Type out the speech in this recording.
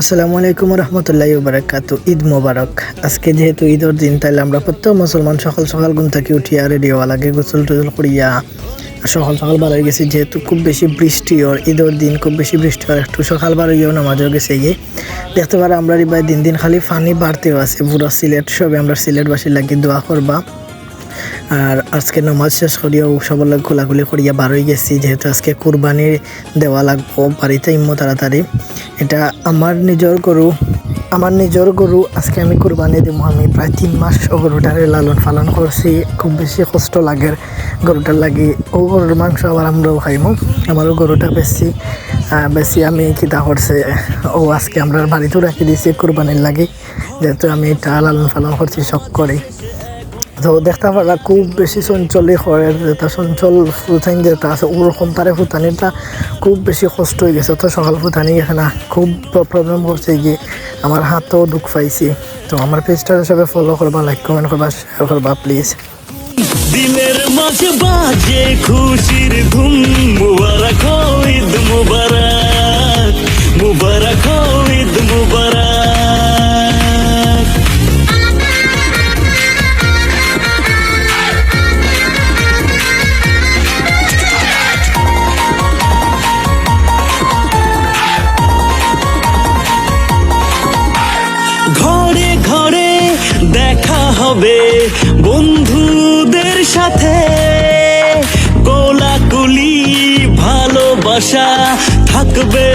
আসসালামু আলাইকুম রহমতুল্লাহ বারাকাত ঈদ মোবারক। আজকে যেহেতু ঈদের দিন তাইলে আমরা প্রত্যেক মুসলমান সকাল সকাল ঘুম থেকে উঠিয়া রেডিও লাগে গোসল টোসল করিয়া সকাল সকাল বার হয়ে গেছি, যেহেতু খুব বেশি বৃষ্টি ওর ঈদের দিন খুব বেশি বৃষ্টি হয়, একটু সকাল বার হইয়াও নামাজও গেছে গিয়ে। দেখতে পারো আমরা এবার দিন দিন খালি পানি বাড়তেও আছে, পুরো সিলেট সবে আমরা সিলেটবাসী লাগি দোয়া করবা। আর আজকে নামাজ শেষ করিয়াও সবলে খোলাখুলি করিয়া বার হয়ে গেছি, যেহেতু আজকে কুরবানি দেওয়া লাগবো, বাড়িতে ইম্ম তাড়াতাড়ি। এটা আমার নিজের গরু, আমার নিজের গরু, আজকে আমি কুরবানি দিব। আমি প্রায় তিন মাস গরুটারে লালন পালন করছি খুব বেশি কষ্ট লাগে গরুটার লাগি। ও গরুর মাংস আবার আমরাও খাইমু, আমারও গরুটা বেশি বেশি আমি কিতা করছে। ও আজকে আমরা বাড়িতেও রাখি দিয়েছি কুরবানির লাগি, যেহেতু আমি এটা লালন পালন করছি শখ করি তো দেখতে পারা খুব বেশি চঞ্চলই হয় যেটা চঞ্চল ফুটাইন যেটা আছে ওরকম তারে ফুটানিটা খুব বেশি কষ্ট হয়ে গেছে। তো সকাল ফুটানি গেছে না খুব প্রবলেম করছে গিয়ে আমার হাতও দুঃখ পাইছি। তো আমার পেজটা সবাই ফলো করবা লাইক কমেন্ট করবা শেয়ার করবা প্লিজ দিলের মাঝে বাজে খুশির ধুম দেখা হবে বন্ধুদের সাথে। কোলাকুলি ভালোবাসা থাকবে